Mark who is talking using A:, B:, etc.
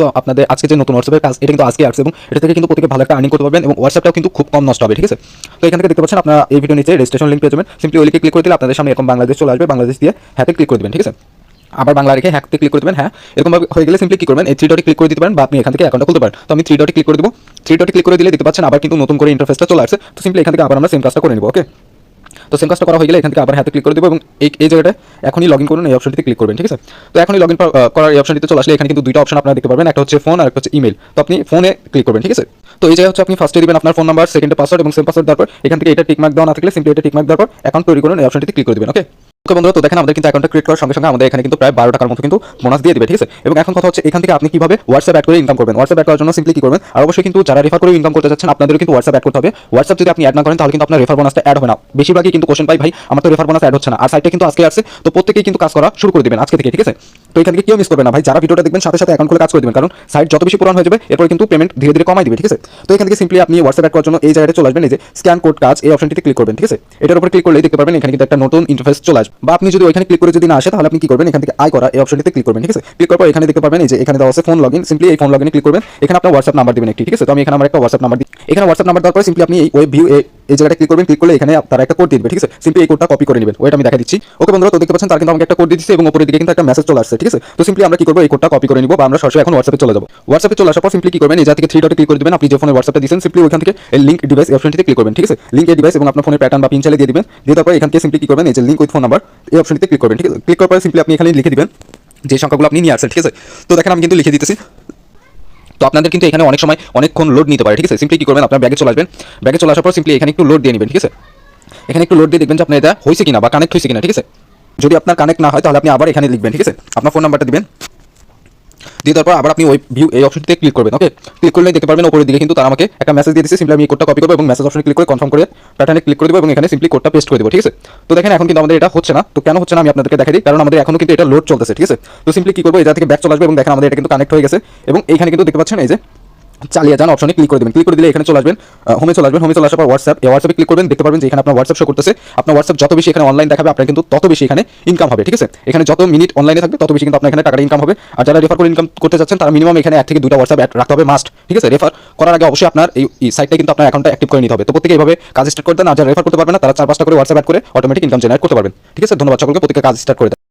A: তো আপনাদের আজকে যে নতুন হোয়াটসঅ্যাপের কাজ, এটা কিন্তু আজকে আসছে এবং এটা থেকে কিন্তু প্রত্যেকে ভালো একটা আর্নিং করতে পারবেন এবং হোয়াটসঅ্যাপটাও কিন্তু খুব কম নষ্ট হবে, ঠিক আছে? তো এখান থেকে দেখতে পাচ্ছেন আপনারা এই ভিডিও নিচে রেজিস্ট্রেশন লিঙ্ক পেয়ে যাবেন। সিম্পলি ওই লিঙ্কে ক্লিক করে দিলে আপনাদের সামনে এরকম বাংলাদেশ চলে আসবে, বাংলাদেশ দিয়ে হ্যাপে ক্লিক করে দেবেন, ঠিক আছে? আবার বাংলা রেখে হ্যাকতে ক্লিক করে দেবেন হ্যাঁ? এরকমভাবে হয়ে গেলে সিম্পলি কি করবেন, এই থ্রি ডটে ক্লিক করে দিতে পারেন বা আপনি এখান থেকে অ্যাকাউন্টটা খুলতে পারেন। তো আমি থ্রি ডটে ক্লিক করে দিব। থ্রি ডটে ক্লিক করে দিলে দেখতে পাচ্ছেন আবার কিন্তু নতুন করে ইন্টারফেসটা চলে আসছে। তো সিম্পলি এখান থেকে আবার আমরা সেম কাজটা করে নিব ওকে তো সেম কাজটা করা হয়ে গেলে এখান থেকে আবার হাতে ক্লিক করে দেবো এবং এই এই জায়গাটা এখনই লগ ইন করুন, এই অপশনটিতে ক্লিক করবেন, ঠিক আছে? তো এখনই লগ ইন করার এই অপশনটিতে চলে আসলে এখানে কিন্তু দুইটা অপশন আপনারা দেখতে পারবেন, একটা হচ্ছে ফোন আর একটা হচ্ছে ইমেল তো আপনি ফোনে ক্লিক করবেন, ঠিক আছে? তো এই জায়গায় হচ্ছে আপনি ফার্স্টে দিবেন আপনার ফোন নাম্বার সেকেন্ডে পাসওয়ার্ড এবং সেম পাসওয়ার্ড দেওয়ার পর এখান থেকে এটা টিকমার্ক দেওয়া না থাকলে সিম্পলি এটা টিকমার্ক দেওয়ার পর অ্যাকাউন্ট তৈরি করুন, এই অপশনটিতে ক্লিক করে দেবেন ওকে ওকে বন্ধুরা, তো দেখেন আমাদের কিন্তু অ্যাকাউন্টটা ক্রিয়েট করার সঙ্গে সঙ্গে আমাদের এখানে কিন্তু প্রায় বারো টাকার মতো কিন্তু বোনাস দিয়ে দিবে, ঠিক আছে? এবং এখন কথা হচ্ছে এখান থেকে আপনি কীভাবে হোয়াটসঅ্যাপ অ্যাড করে ইনকাম করবেন? হোয়াটসঅ্যাপ অ্যাড করার জন্য সিম্পলি কি করবেন? আর অবশ্যই কিন্তু যারা রেফার করে ইনকাম করতে চাচ্ছেন, আপনাদেরও কিন্তু হোয়াটসঅ্যাপ অ্যাড করতে হবে। হোয়াটসঅ্যাপ যদি আপনি অ্যাড না করেন, তাহলে কিন্তু আপনার রেফার বোনাসটা অ্যাড হবে না। বেশিরভাগই কিন্তু কোশ্চেন পাই, ভাই, আমার তো রেফার বোনাস অ্যাড হচ্ছে না। আর সাইটটা কিন্তু আজকে আসছে, তো প্রত্যেকেই কিন্তু কাজ করা শুরু করে দিবেন আজকে থেকে, ঠিক আছে? তো এখান থেকে কেউ মিস করবে না, ভাই, যারা ভিডিওটা দেখবেন, সাথে সাথে অ্যাকাউন্ট খুলে কাজ করে দিবেন। কারণ সাইট যত বেশি পুরান হয়ে যাবে, এরপর কিন্তু পেমেন্ট ধীরে ধীরে কমাই দিবে, ঠিক আছে? তো এখান থেকে সিম্পলি আপনি হোয়াটসঅ্যাপ অ্যাড করার জন্য এই জায়গাটা চলে আসবেন, এই যে স্ক্যান কোড কাজ, এই অপশনটিতে ক্লিক করবেন, ঠিক আছে? এটার উপর ক্লিক করলেই দেখতে পারবেন এখানে কিন্তু একটা নতুন ইন্টারফেস চলে আসবে। বা আপনি যদি ওইখানে ক্লিক করে যদি না আসে, তাহলে আপনি কি করবেন? এখান থেকে আয় করা এই অপশনটিতে ক্লিক করবেন, ঠিক আছে? ক্লিক করার পর এখানে দেখতে পারবেন, এই যে এখানে দেওয়া আছে ফোন লগইন সিম্পলি এই ফোন লগইনে ক্লিক করবেন। এখানে আপনার হোয়াটসঅ্যাপ নাম্বার দিবেন একটি, ঠিক আছে? তো আমি এখানে আমার একটা হোয়াটসঅ্যাপ নাম্বার দিই। এখানে হোয়াটসঅ্যাপ নাম্বার দেওয়ার পরে সিম্পলি আপনি এই ওয়েব ভিউ এই জায়গাটা ক্লিক করবেন ক্লিক করলে এখানে তারা একটা কোড দিবে, ঠিক আছে? সিম্পলি এই কোডটা কপি করে নেবেন, ওইটা আমি দেখা দিচ্ছি। ওকে বন্ধুরা, তো দেখতে পাচ্ছেন, তার কিন্তু আমাকে একটা কোড দিচ্ছে এবং উপরের দিকে কিন্তু একটা মেসেজ চলে আসছে, ঠিক আছে? তো সিম্পলি আমরা কি করব, এই কোডটা কপি করে নিব বা আমরা সরাসরি এখন হোয়াটসঅ্যাপে চলে যাব। হোয়াটসঅ্যাপে চলে আসার পর সিম্পলি কি করবেন, এই থেকে থ্রি ডটে ক্লিক করে দিবেন, আপনি যে ফোনে হোয়াটসঅ্যাপটা দিচ্ছেন সিম্পলি ওখান থেকে এই লিঙ্ক ডিভাইস অপশনটিতে ক্লিক করবেন, ঠিক আছে? লিঙ্ক ডিভাইস এবং আপনার ফোনের প্যাটার্ন বা পিন চালিয়ে দিয়ে দিবেন, দিয়ে তারপর এখান থেকে সিম্পলি কি করবেন, এই যে লিঙ্ক উইথ ফোন নাম্বার এই অপশনটিতে ক্লিক করবেন, ঠিক আছে? ক্লিক করার পরে সিম্পলি আপনি এখানে লিখে দিবেন যে সংখ্যাগুলো আপনি নিয়ে আসছেন, ঠিক আছে? তো দেখেন, আমি কিন্তু লিখে দিতেছি। তো আপনাদের কিন্তু এখানে অনেক সময় অনেকক্ষণ লোড নিতে পারে, ঠিক আছে? সিম্পলি কী করবেন, আপনার ব্যাগে চলে আসবেন। ব্যাগে চলে আসার পর সিম্পলি এখানে একটু লোড দিয়ে নেবেন, ঠিক আছে? এখানে একটু লোড দিয়ে দেখবেন যে আপনার এটা হয়েছে কিনা বা কানেক্ট হয়েছে কিনা, ঠিক আছে? যদি আপনার কানেক্ট না হয়, তাহলে আপনি আবার এখানে লিখবেন, ঠিক আছে? আপনার ফোন নাম্বারটা দিবেন। দিয়ে তারপর আবার আপনি ওই ভিউ এই অপশনটিতে ক্লিক করবেন ওকে ক্লিক করলে দেখতে পারবেন ওপরের দিকে কিন্তু তারা আমাকে একটা মেসেজ দিয়ে দিচ্ছে সিম্পলি আমি কোডটা কপি করব এবং মেসেজ অপশনে ক্লিক করে কনফার্ম করে প্যাটার্নে ক্লিক করে দেবো এবং এখানে সিম্পলি কোডটা পেস্ট করে দেবো, ঠিক আছে? তো দেখেন, এখন কিন্তু আমাদের এটা হচ্ছে না। তো কেন হচ্ছে না আমি আপনাদেরকে দেখাই কারণ আমাদের এখনও কিন্তু এটা লোড চলতেছে, ঠিক আছে? তো সিম্পলি কি করব, এটা থেকে ব্যাক চলে আসবে এবং দেখেন আমাদের এটা কিন্তু কানেক্ট হয়ে গেছে এবং এখানে কিন্তু দেখতে পাচ্ছেন এই যে চালিয়ে যান অপশনে ক্লিক করে দেবেন। ক্লিক করে দিলে এখানে চলে আসবেন হোমে চলে আসবেন। হোমে চলে আসার পর হোয়াটসঅ্যাপ এই হোয়াটসঅ্যাপে ক্লিক করবেন, দেখতে পারবেন যে এখানে আপনার হোয়াটসঅ্যাপ শো করতেছে। আপনার হোয়াটসঅ্যাপ যত বেশি এখানে অনলাইন দেখাবে, আপনার কিন্তু তত বেশি এখানে ইনকাম হবে, ঠিক আছে? এখানে যত মিনিট অনলাইনে থাকবে, তত বেশি কিন্তু আপনার এখানে টাকাটা ইনকাম হবে। আর যারা রেফার করে ইনকাম করতে যাচ্ছেন তারা মিনিমাম এখানে এক থেকে দুটা হোয়াটসঅ্যাপ অ্যাড রাখতে হবে মাস্ট ঠিক আছে? রেফার করার আগে অবশ্যই আপনার এই সাইটটা কিন্তু আপনার অ্যাকাউন্টটা অ্যাক্টিভ করে নিতে হবে। তো প্রত্যেকে এইভাবে কাজ স্টার্ট করে দেন, আর যারা রেফার করতে পারবেন না, তারা চার পাঁচটা করে হোয়াটসঅ্যাপ অ্যাড করে অটোমেটিক ইনকাম জেনারেট করতে পারবেন, ঠিক আছে? ধন্যবাদ সকলকে, প্রত্যেকে কাজ স্টার্ট করে